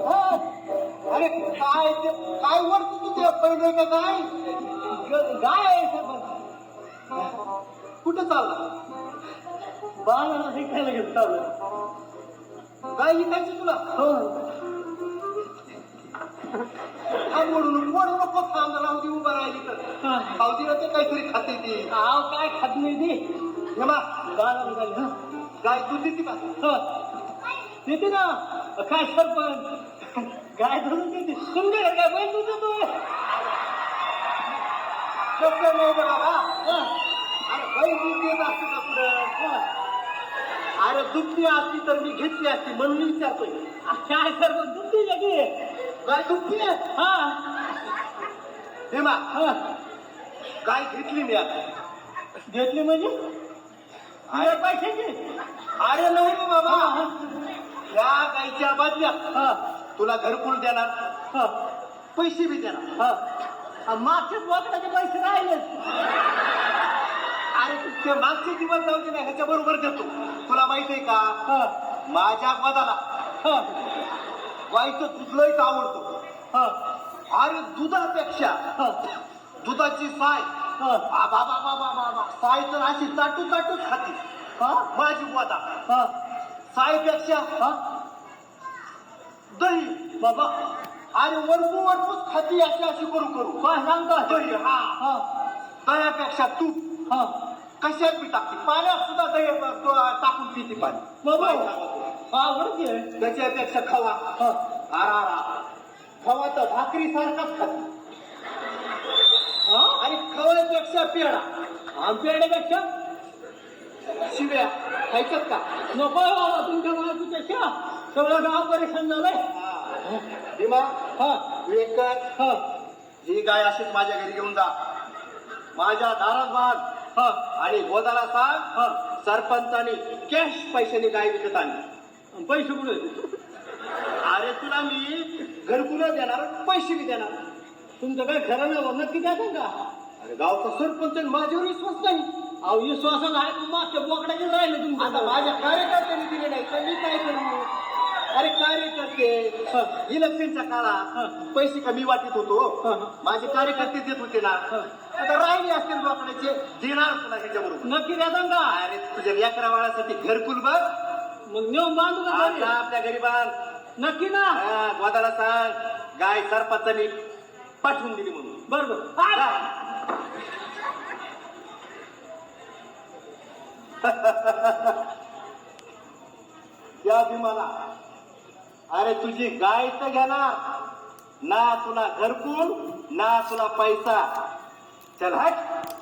हा. अरे काय ते काय वरती तू ते पहिले का काय? सगळं कुठं चालला? बाळाला शिकायला घेत चाललं गाय विकायची तुला? हो. हा मोडून मोडू नको थांब राहू दे उभा राहिली तर खावतीला ते काहीतरी खाते ती. आव काय खात नाही ती? हेमा बाळाला गाय दूध देते का? देते ना. काय सरपंच गाय धरून देते. तुमच्याकडे काय बैल दूध देतो शब्द नाही बघा अरे बैल दूध देत असते का पुढं अरे दुधली असती तर मी घेतली असती म्हणून विचारतोय. काय सर सरपंच दुधली लगे गाय दुधली हा. हेमा हा. गाय घेतली मी आता. घेतली म्हणजे? अरे पैशाची अरे नाही रे बाबा. या गायच्या बदल्यात तुला घरकुल देणार. पैसे बी देणार. मागचे बोकडाचे पैसे राहिले. अरे ते मागचे दिवस जाऊ दे ना ह्याच्या बरोबर देतो. तुला माहिती आहे का माझ्या पदाला गायचं दूध लयच आवडतो. अरे दुधापेक्षा दुधाची साय बाबा बाबा बाबा बाबा साय तर अशी चाटू चाटूच खाती. माझी वादा सायपेक्षा दही बाबा. अरे वरपू वरपूच खाती अशी अशी करू करू. काय सांगता दही हा दह्यापेक्षा तूप कशात बी टाकते. पाण्यात सुद्धा दही टाकून पिते पाणी. आवडते त्याच्यापेक्षा खवा. आरा आरा खवा तर भाकरी सारखाच खाते. आणि खवळ्यापेक्षा पेढा आणि पेढ्यापेक्षा शिव्या. खायच्यात का? नको बाबा तुमच्या बाजूच्या सगळं गाव परेशान झालंय. भीमा हा. विवेकर हा. ही गाय अशीच माझ्या घरी घेऊन जा. माझ्या दारात बाग आणि गोदाला सांग सरपंचाने कॅश पैशाने गाय विकत आणली. पैसे कुठे? अरे तुला मी घरकुल देणार पैसे बी देणार. तुमचं काय खरं नाही नक्की द्या का गावचा सरपंच आणि माझ्यावर विश्वास नाही. अहो विश्वासात आहे मागच्या बोकडाचे राहिले तुमच्या आता माझ्या कार्यकर्त्यांनी दिले नाही तर मी काय करू? अरे कार्यकर्ते इलेक्शनच्या काळात पैसे कमी वाटत होतो. माझे कार्यकर्ते देत होते ना. आता राहिले असतील बोकडाचे देणार तुला ह्याच्या बरोबर नक्की देता का अरे तुझ्या लेकरा बाळासाठी घरकुल बघ. मग नेऊन बांधू का आपल्या घरी बांध. नक्की ना. गोदाला सांग. गाय सरपंचानी पाठवून दिली म्हणून. बरोबर. त्या भीमाला. अरे तुझी गाय तर घेणार. ना तुला घरकुल ना तुला पैसा. चल हट.